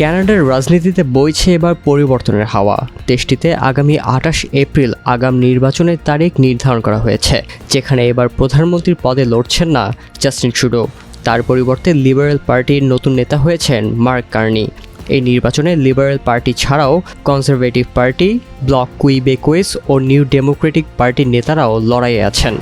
ক্যানাডার রাজনীতিতে বইছে এবার পরিবর্তনের হাওয়া। দেশটিতে আগামী আঠাশ এপ্রিল আগাম নির্বাচনের তারিখ নির্ধারণ করা হয়েছে, যেখানে এবার প্রধানমন্ত্রীর পদে লড়ছেন না জাস্টিন ট্রুডো। তার পরিবর্তে লিবারেল পার্টির নতুন নেতা হয়েছেন মার্ক কার্নি। এই নির্বাচনে লিবারেল পার্টি ছাড়াও কনজারভেটিভ পার্টি, ব্লক কুইবেকোয়েস ও নিউ ডেমোক্রেটিক পার্টির নেতারাও লড়াইয়ে আছেন।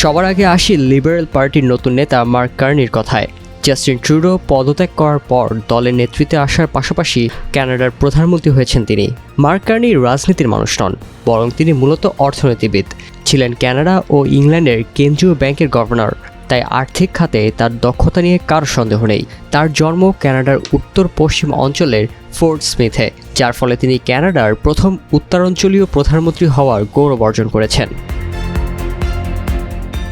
সবার আগে আসি লিবারেল পার্টির নতুন নেতা মার্ক কার্নির কথায়। জাস্টিন ট্রুডো পদত্যাগ করার পর দলের নেতৃত্বে আসার পাশাপাশি কানাডার প্রধানমন্ত্রী হয়েছেন তিনি। মার্ক কার্নি রাজনীতির মানুষ নন, বরং তিনি মূলত অর্থনীতিবিদ। ছিলেন কানাডা ও ইংল্যান্ডের কেন্দ্রীয় ব্যাংকের গভর্নর, তাই আর্থিক খাতে তার দক্ষতা নিয়ে কারও সন্দেহ নেই। তার জন্ম কানাডার উত্তর পশ্চিম অঞ্চলের ফোর্ট স্মিথে যার ফলে তিনি কানাডার প্রথম উত্তরাঞ্চলীয় প্রধানমন্ত্রী হওয়ার গৌরব অর্জন করেছেন।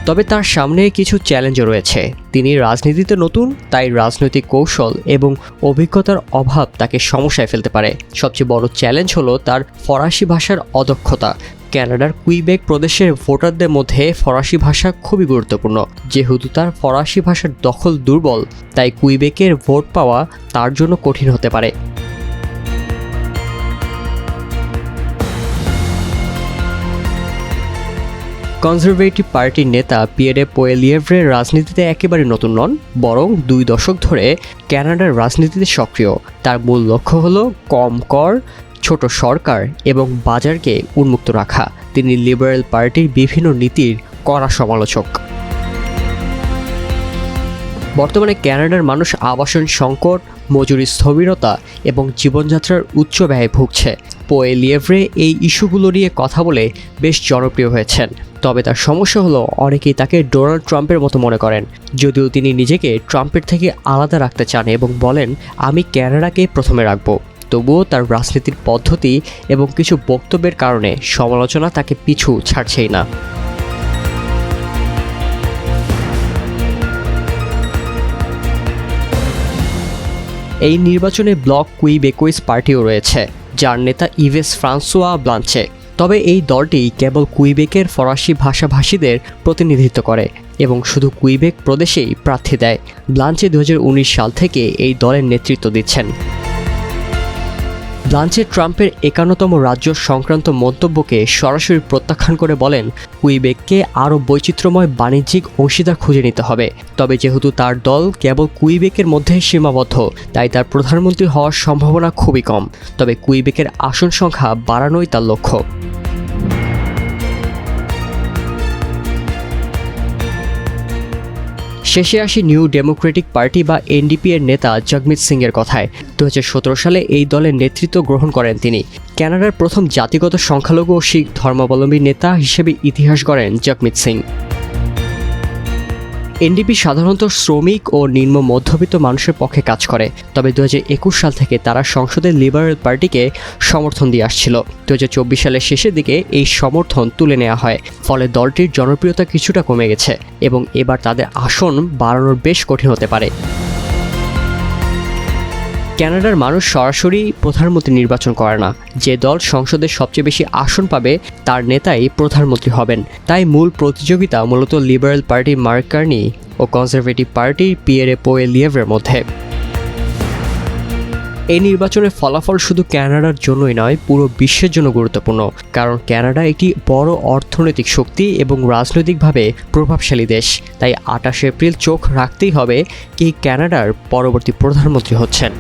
তবে তার সামনে কিছু চ্যালেঞ্জও রয়েছে। তিনি রাজনীতিতে নতুন, তাই রাজনৈতিক কৌশল এবং অভিজ্ঞতার অভাব তাকে সমস্যায় ফেলতে পারে। সবচেয়ে বড় চ্যালেঞ্জ হলো তার ফরাসি ভাষার অদক্ষতা। ক্যানাডার কুইবেক প্রদেশের ভোটারদের মধ্যে ফরাসি ভাষা খুবই গুরুত্বপূর্ণ। যেহেতু তার ফরাসি ভাষার দখল দুর্বল, তাই কুইবেকের ভোট পাওয়া তার জন্য কঠিন হতে পারে। কনজারভেটিভ পার্টির নেতা পিয়েরে পোয়েলিয়েভ্রের রাজনীতিতে একেবারে নতুন নন, বরং দুই দশক ধরে কানাডার রাজনীতিতে সক্রিয়। তার মূল লক্ষ্য হল কম কর, ছোট সরকার এবং বাজারকে উন্মুক্ত রাখা। তিনি লিবারেল পার্টির বিভিন্ন নীতির কড়া সমালোচক। বর্তমানে কানাডার মানুষ আবাসন সংকট, মজুরি স্থবিরতা এবং জীবনযাত্রার উচ্চ ব্যয়ে ভুগছে। পোয়েলিয়েভ্রে এই ইস্যুগুলো নিয়ে কথা বলে বেশ জনপ্রিয় হয়েছেন। তবে তার সমস্যা হলো অনেকেই তাকে ডোনাল্ড ট্রাম্পের মতো মনে করেন। যদিও তিনি নিজেকে ট্রাম্পের থেকে আলাদা রাখতে চান এবং বলেন, আমি ক্যানাডাকে প্রথমে রাখব। তবুও তার রাজনীতির পদ্ধতি এবং কিছু বক্তব্যের কারণে সমালোচনা তাকে পিছু ছাড়ছেই না। এই নির্বাচনে ব্লক কুইবেকোইস পার্টিও রয়েছে, যার নেতা ইভেস ফ্রান্সোয়া ব্লাঞ্চে। তবে এই দলটি কেবল কুইবেকের ফরাসি ভাষাভাষীদের প্রতিনিধিত্ব করে এবং শুধু কুইবেক প্রদেশেই প্রার্থী দেয়। ব্লাঞ্চে দু হাজার উনিশ সাল থেকে এই দলের নেতৃত্ব দিচ্ছেন। ব্লাঞ্চে ট্রাম্পের একান্নতম রাজ্য সংক্রান্ত মন্তব্যকে সরাসরি প্রত্যাখ্যান করে বলেন, কুইবেককে আরও বৈচিত্র্যময় বাণিজ্যিক অংশীদার খুঁজে নিতে হবে। তবে যেহেতু তার দল কেবল কুইবেকের মধ্যে সীমাবদ্ধ, তাই তার প্রধানমন্ত্রী হওয়ার সম্ভাবনা খুবই কম। তবে কুইবেকের আসন সংখ্যা বাড়ানোই তার লক্ষ্য। শেষে আসি নিউ ডেমোক্রেটিক পার্টি বা এনডিপি এর নেতা জগমিত সিং এর কথায়। দু হাজার সতেরো সালে এই দলের নেতৃত্ব গ্রহণ করেন তিনি। ক্যানাডার প্রথম জাতিগত সংখ্যালঘু ও শিখ ধর্মাবলম্বী নেতা হিসেবে ইতিহাস গড়েন জগমিত সিং। এনডিপি সাধারণত শ্রমিক ও নিম্ন মধ্যবিত্ত মানুষের পক্ষে কাজ করে। তবে দু হাজার একুশ সাল থেকে তারা সংসদে লিবারেল পার্টিকে সমর্থন দিয়ে আসছিল। দু হাজার চব্বিশ সালের শেষের দিকে এই সমর্থন তুলে নেওয়া হয়। ফলে দলটির জনপ্রিয়তা কিছুটা কমে গেছে এবং এবার তাদের আসন বাড়ানোর বেশ কঠিন হতে পারে। কানাডার মানুষ সরাসরি প্রধানমন্ত্রী নির্বাচন করে না। যে দল সংসদের সবচেয়ে বেশি আসন পাবে, তার নেতাই প্রধানমন্ত্রী হবেন। তাই মূল প্রতিযোগিতা মূলত লিবারেল পার্টি মার্ক কার্নি ও কনজারভেটিভ পার্টির পিয়েরে পোয়েলিয়েভের মধ্যে। এই নির্বাচনের ফলাফল শুধু কানাডার জন্যই নয়, পুরো বিশ্বের জন্য গুরুত্বপূর্ণ। কারণ কানাডা একটি বড় অর্থনৈতিক শক্তি এবং রাজনৈতিকভাবে প্রভাবশালী দেশ। তাই আটাশে এপ্রিল চোখ রাখতেই হবে কি কানাডার পরবর্তী প্রধানমন্ত্রী হচ্ছেন।